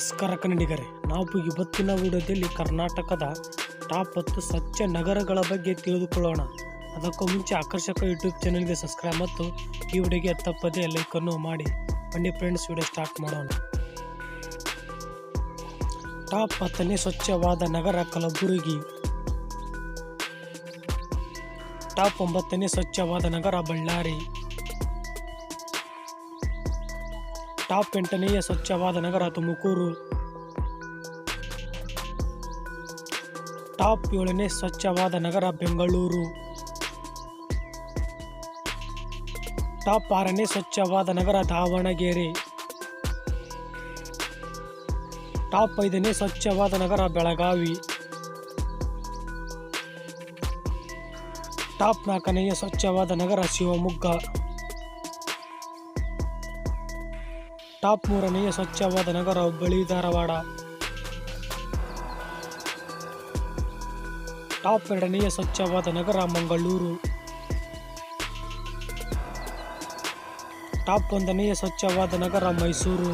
ನಮಸ್ಕಾರ ಕನ್ನಡಿಗರೇ. ನಾವು ಇವತ್ತಿನ ವಿಡಿಯೋದಲ್ಲಿ ಕರ್ನಾಟಕದ ಟಾಪ್ ಹತ್ತು ಸ್ವಚ್ಛ ನಗರಗಳ ಬಗ್ಗೆ ತಿಳಿದುಕೊಳ್ಳೋಣ. ಅದಕ್ಕೂ ಮುಂಚೆ ಆಕರ್ಷಕ ಯೂಟ್ಯೂಬ್ ಚಾನಲ್ಗೆ ಸಬ್ಸ್ಕ್ರೈಬ್ ಮತ್ತು ಈ ವಿಡಿಯೋಗೆ ತಪ್ಪದೇ ಲೈಕನ್ನು ಮಾಡಿ. ಬನ್ನಿ ಫ್ರೆಂಡ್ಸ್ ವಿಡಿಯೋ ಸ್ಟಾರ್ಟ್ ಮಾಡೋಣ. ಟಾಪ್ ಹತ್ತನೇ ಸ್ವಚ್ಛವಾದ ನಗರ ಕಲಬುರಗಿ. ಟಾಪ್ ಒಂಬತ್ತನೇ ಸ್ವಚ್ಛವಾದ ನಗರ ಬಳ್ಳಾರಿ. ಟಾಪ್ ಎಂಟನೆಯ ಸ್ವಚ್ಛವಾದ ನಗರ ತುಮಕೂರು. ಟಾಪ್ ಏಳನೇ ಸ್ವಚ್ಛವಾದ ನಗರ ಬೆಂಗಳೂರು. ಟಾಪ್ ಆರನೇ ಸ್ವಚ್ಛವಾದ ನಗರ ದಾವಣಗೆರೆ. ಟಾಪ್ ಐದನೇ ಸ್ವಚ್ಛವಾದ ನಗರ ಬೆಳಗಾವಿ. ಟಾಪ್ ನಾಲ್ಕನೆಯ ಸ್ವಚ್ಛವಾದ ನಗರ ಶಿವಮೊಗ್ಗ. ಟಾಪ್ ಮೂರನೆಯ ಸ್ವಚ್ಛವಾದ ನಗರ ಹುಬ್ಬಳ್ಳಿ, ಧಾರವಾಡ. ಟಾಪ್ ಎರಡನೆಯ ಸ್ವಚ್ಛವಾದ ನಗರ ಮಂಗಳೂರು. ಟಾಪ್ ಒಂದನೆಯ ಸ್ವಚ್ಛವಾದ ನಗರ ಮೈಸೂರು.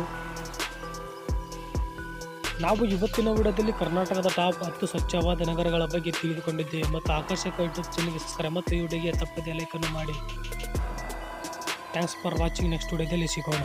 ನಾವು ಇವತ್ತಿನ ವಿಡಿಯೋದಲ್ಲಿ ಕರ್ನಾಟಕದ ಟಾಪ್ ಹತ್ತು ಸ್ವಚ್ಛವಾದ ನಗರಗಳ ಬಗ್ಗೆ ತಿಳಿದುಕೊಂಡಿದ್ದೇವೆ ಮತ್ತು ಆಕರ್ಷಕ ಯೂಟ್ಯೂಬ್ ಚಾನಲ್ಗೆ ಸಬ್ಸ್ಕ್ರೈಬ್ ಮತ್ತು ಈ ವಿಡಿಯೋಗೆ ತಪ್ಪದೆ ಲೈಕನ್ನು ಮಾಡಿ. ಥ್ಯಾಂಕ್ಸ್ ಫಾರ್ ವಾಚಿಂಗ್ ನೆಕ್ಸ್ಟ್ ವಿಡಿಯೋದಲ್ಲಿ ಸಿಗೋಣ.